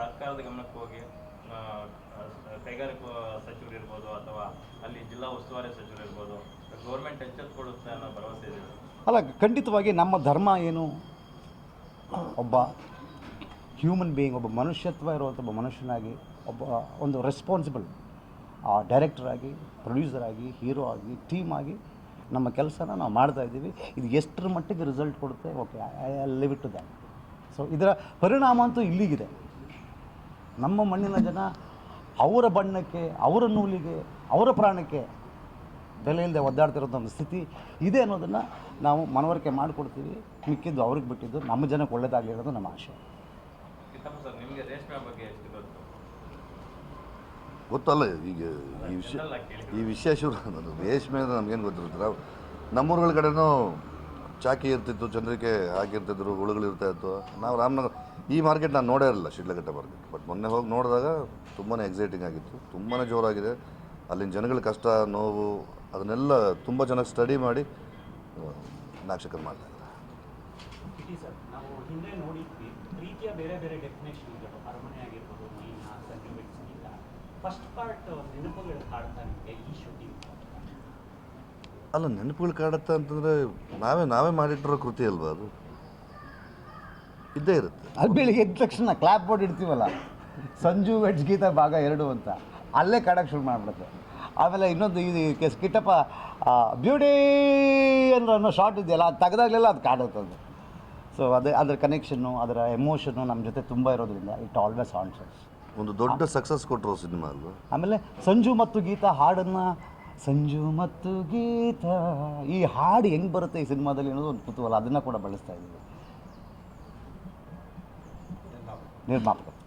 ಸರ್ಕಾರದ ಗಮನಕ್ಕೆ ಹೋಗಿ ಆ, ಆ, ಕೈಗಾರಿಕಾ ಸಚಿವರು ಇರ್ಬೋದು ಅಥವಾ ಅಲ್ಲಿ ಜಿಲ್ಲಾ ಉಸ್ತುವಾರಿ ಸಚಿವರು ಇರ್ಬೋದು ಗೌರ್ಮೆಂಟ್ ಎಚ್ಚೆತ್ತುಕೊಳ್ಳುತ್ತೆ ಅನ್ನೋ ಭರವಸೆ ಇದೆ. ಅಲ್ಲ ಖಂಡಿತವಾಗಿ ನಮ್ಮ ಧರ್ಮ ಏನು? ಒಬ್ಬ ಹ್ಯೂಮನ್ ಬೀಯಿಂಗ್ ಒಬ್ಬ ಮನುಷ್ಯತ್ವ ಇರುವಂಥ ಒಬ್ಬ ಮನುಷ್ಯನಾಗಿ ಒಬ್ಬ ಒಂದು ರೆಸ್ಪಾನ್ಸಿಬಲ್ ಡೈರೆಕ್ಟರ್ ಆಗಿ ಪ್ರೊಡ್ಯೂಸರ್ ಆಗಿ ಹೀರೋ ಆಗಿ ಟೀಮ್ ಆಗಿ ನಮ್ಮ ಕೆಲಸನ ನಾವು ಮಾಡ್ತಾ ಇದ್ದೀವಿ. ಇದು ಎಷ್ಟರ ಮಟ್ಟಿಗೆ ರಿಸಲ್ಟ್ ಕೊಡುತ್ತೆ? Okay I leave it to that so ಇದರ ಪರಿಣಾಮ ಅಂತೂ ಇಲ್ಲಿಗಿದೆ. ನಮ್ಮ ಮಣ್ಣಿನ ಜನ ಅವರ ಬಣ್ಣಕ್ಕೆ ಅವರ ನೂಲಿಗೆ ಅವರ ಪ್ರಾಣಕ್ಕೆ ಬೆಲೆ ಇಲ್ಲದೆ ಒದ್ದಾಡ್ತಿರೋಂಥ ಒಂದು ಸ್ಥಿತಿ ಇದೆ ಅನ್ನೋದನ್ನು ನಾವು ಮನವರಿಕೆ ಮಾಡಿಕೊಡ್ತೀವಿ. ಮಿಕ್ಕಿದ್ದು ಅವ್ರಿಗೆ ಬಿಟ್ಟಿದ್ದು ನಮ್ಮ ಜನಕ್ಕೆ ಒಳ್ಳೇದಾಗಲಿ ಅನ್ನೋದು ನಮ್ಮ ಆಶೆ. ಕಿತ್ತಪ್ಪ ಸರ್ ನಿಮಗೆ ರೇಷ್ಮೆ ಬಗ್ಗೆ ಎಷ್ಟು ಗೊತ್ತು? ಗೊತ್ತಲ್ಲ ಈಗ ಈ ವಿಷಯ ಈ ವಿಷಯ ಶುರು ಅದು ರೇಷ್ಮೆ ಅಂದರೆ ನಮಗೇನು ಗೊತ್ತಿರ್ತಾರೆ ನಾವು ನಮ್ಮೂರುಗಳ ಕಡೆನೂ ಚಾಕಿ ಇರ್ತಿತ್ತು ಚಂದ್ರಿಕೆ ಹಾಕಿರ್ತಿದ್ರು ಹುಳುಗಳು ಇರ್ತಾ ಇತ್ತು. ನಾವು ರಾಮನಗರ ಈ ಮಾರ್ಕೆಟ್ ನಾನು ನೋಡೇ ಇರಲಿಲ್ಲ ಶಿಡ್ಲಘಟ್ಟ ಮಾರ್ಕೆಟ್. ಬಟ್ ಮೊನ್ನೆ ಹೋಗಿ ನೋಡಿದಾಗ ತುಂಬಾ ಎಕ್ಸೈಟಿಂಗ್ ಆಗಿತ್ತು. ತುಂಬಾ ಜೋರಾಗಿದೆ. ಅಲ್ಲಿನ ಜನಗಳ ಕಷ್ಟ ನೋವು ಅದನ್ನೆಲ್ಲ ತುಂಬ ಜನ ಸ್ಟಡಿ ಮಾಡಿ ನಾಕ್ಷಕರು ಮಾಡ್ತಾ ಇದ್ದಾರೆ. ಅಲ್ಲ ನೆನಪುಗಳು ಕಾಡುತ್ತೆ ಅಂತಂದರೆ ನಾವೇ ನಾವೇ ಮಾಡಿಟ್ಟಿರೋ ಕೃತಿ ಅಲ್ವಾ ಅದು? ಇದ್ದೇ ಇರುತ್ತೆ. ಅದು ಬೆಳಿಗ್ಗೆ ಎದ್ದ ತಕ್ಷಣ ಕ್ಲಾಪ್ ಬೋರ್ಡ್ ಇಡ್ತೀವಲ್ಲ? ಸಂಜು ವೆಡ್ಸ್ ಗೀತಾ ಭಾಗ ಎರಡು ಅಂತ. ಅಲ್ಲೇ ಕಾಡಕ್ಕೆ ಶುರು ಮಾಡಿಬಿಡುತ್ತೆ. ಆಮೇಲೆ ಇನ್ನೊಂದು ಇದು ಕೆಸ್ ಕಿಟ್ಟಪ್ಪ ಬ್ಯೂಟಿ ಅಂದ್ರೆ ಅನ್ನೋ ಶಾರ್ಟ್ ಇದೆಯಲ್ಲ ಅದು ತೆಗೆದಾಗಲೆಲ್ಲ ಅದು ಕಾಡುತ್ತೆ ಅದು. ಸೊ ಅದೇ ಅದರ ಕನೆಕ್ಷನ್ನು ಅದರ ಎಮೋಷನ್ನು ನಮ್ಮ ಜೊತೆ ತುಂಬ ಇರೋದ್ರಿಂದ ಇಟ್ ಆಲ್ವೇಸ್ ಆನ್ಸರ್ಸ್ ಒಂದು ದೊಡ್ಡ ಸಕ್ಸಸ್ ಕೊಟ್ಟರು ಸಿನಿಮಾ ಆಮೇಲೆ ಸಂಜು ಮತ್ತು ಗೀತಾ ಹಾಡನ್ನು ಸಂಜು ಮತ್ತು ಗೀತಾ ಈ ಹಾಡು ಹೆಂಗೆ ಬರುತ್ತೆ ಈ ಸಿನಿಮಾದಲ್ಲಿ ಅನ್ನೋದು ಒಂದು ಕುತೂಹಲ ಅದನ್ನು ಕೂಡ ಬಳಸ್ತಾ ಇದ್ದೀವಿ. 没有办法。嗯